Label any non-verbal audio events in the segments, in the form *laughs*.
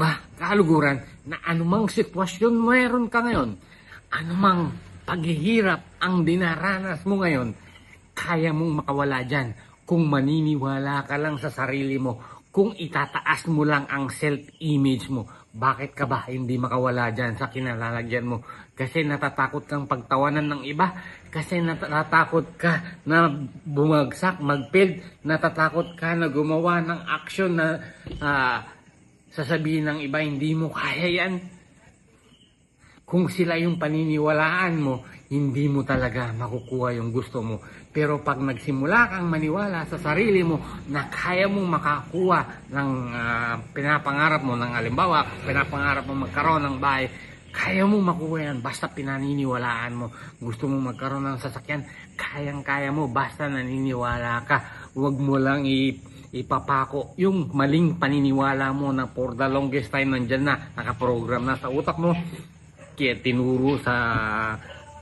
ba, kaluguran, na anumang sitwasyon mayroon ka ngayon, anumang paghihirap ang dinaranas mo ngayon, kaya mong makawala dyan kung maniniwala ka lang sa sarili mo, kung itataas mo lang ang self-image mo. Bakit ka ba hindi makawala dyan sa kinalalagyan mo? Kasi natatakot kang pagtawanan ng iba? Kasi natatakot ka na bumagsak, mag-fail? Natatakot ka na gumawa ng action na ah, sasabihin ng iba, hindi mo kaya yan? Kung sila yung paniniwalaan mo, hindi mo talaga makukuha yung gusto mo. Pero pag nagsimula kang maniwala sa sarili mo na kaya mong makakuha ng ah, pinapangarap mo, ng alimbawa, pinapangarap mo magkaroon ng bahay, kaya mong makuha yan basta pinaniniwalaan mo. Gusto mo magkaroon ng sasakyan, kayang-kaya mo basta naniniwala ka. Huwag mo lang i ipapako yung maling paniniwala mo na for the longest time nandyan na, nakaprogram na sa utak mo, kaya tinuro sa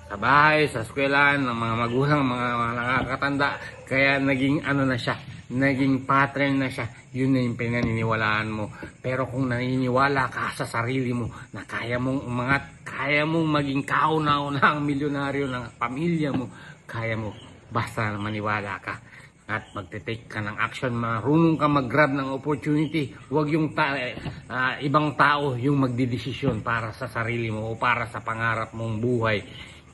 sa bahay, sa eskwelahan, ng mga magulang, mga, mga nakakatanda. Kaya naging ano na siya, naging pattern na siya. Yun na yung pinaniniwalaan mo. Pero kung naniniwala ka sa sarili mo na kaya mong umangat, kaya mong maging kauna-una ang milyonaryo ng pamilya mo, kaya mo, basta maniwala ka at magte-take ka ng action, marunong ka mag-grab ng opportunity. Huwag yung ta- ah, ibang tao yung magdidesisyon para sa sarili mo o para sa pangarap mong buhay.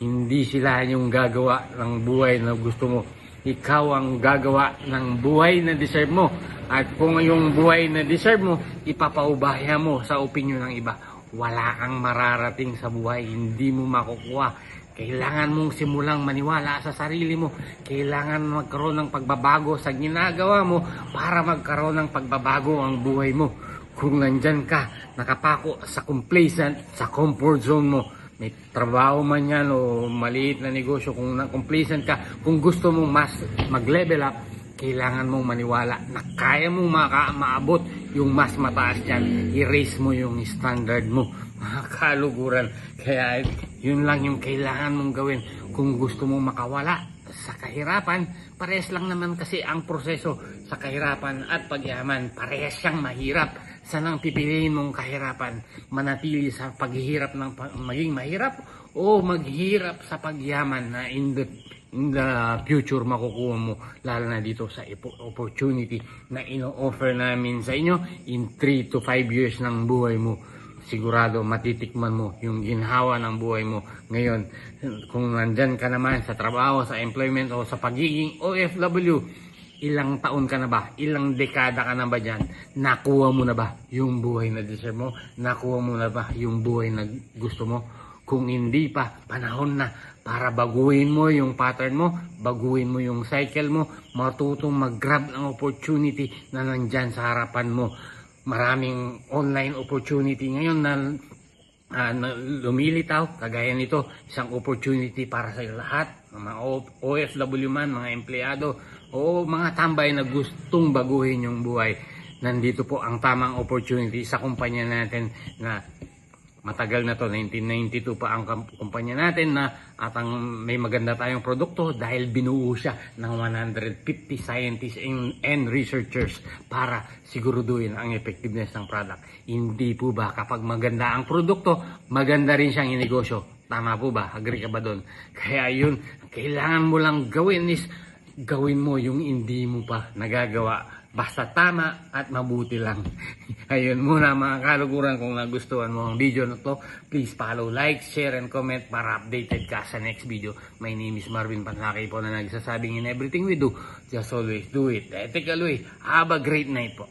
Hindi sila yung gagawa ng buhay na gusto mo. Ikaw ang gagawa ng buhay na deserve mo. At kung yung buhay na deserve mo, ipapaubaya mo sa opinion ng iba. Wala kang mararating sa buhay, hindi mo makukuha. Kailangan mong simulang maniwala sa sarili mo. Kailangan magkaroon ng pagbabago sa ginagawa mo para magkaroon ng pagbabago ang buhay mo. Kung nandyan ka, nakapako sa complacent, sa comfort zone mo, may trabaho man yan o maliit na negosyo, kung complacent ka, kung gusto mong mas mag-level up, kailangan mong maniwala na kaya mong maka- maabot yung mas mataas dyan. I-raise mo yung standard mo. *laughs* Mga kaluguran. Kaya yun lang yung kailangan mong gawin. Kung gusto mong makawala sa kahirapan, parehas lang naman kasi ang proseso sa kahirapan at pagyaman. Parehas siyang mahirap. Saan ang pipiliin mong kahirapan? Manatili sa paghihirap ng maging mahirap o maghirap sa pagyaman na in the in the future makukuha mo lalo na dito sa opportunity na ino-offer namin sa inyo in 3 to 5 years ng buhay mo. Sigurado matitikman mo yung ginhawa ng buhay mo ngayon. Kung nandyan ka naman sa trabaho sa employment o sa pagiging OFW ilang taon ka na ba? Ilang dekada ka na ba dyan? Nakuha mo na ba yung buhay na deserve mo? Nakuha mo na ba yung buhay na gusto mo kung hindi pa, panahon na para baguhin mo yung pattern mo, baguhin mo yung cycle mo, matutong mag-grab ng opportunity na nandyan sa harapan mo. Maraming online opportunity ngayon na, ah, na lumilitaw, kagaya nito, isang opportunity para sa lahat, mga OFW man, mga empleyado, o mga tambay na gustong baguhin yung buhay. Nandito po ang tamang opportunity sa kumpanya natin na matagal na to 1992 pa ang kumpanya natin na at ang may maganda tayong produkto dahil binuo siya ng 150 scientists and, and researchers para siguraduhin ang effectiveness ng product. Hindi po ba kapag maganda ang produkto, maganda rin siyang inegosyo. Tama po ba? Agree ka ba doon? *laughs* Kaya yun, kailangan mo lang gawin is gawin mo yung hindi mo pa nagagawa. Basta tama at mabuti lang. *laughs* Ayun muna mga kaluguran kung nagustuhan mo ang video na to, please follow, like, share, and comment para updated ka sa next video. My name is Marvin Panlaki po na nagsasabing in everything we do, just always do it. Ethical way. Have a great night po.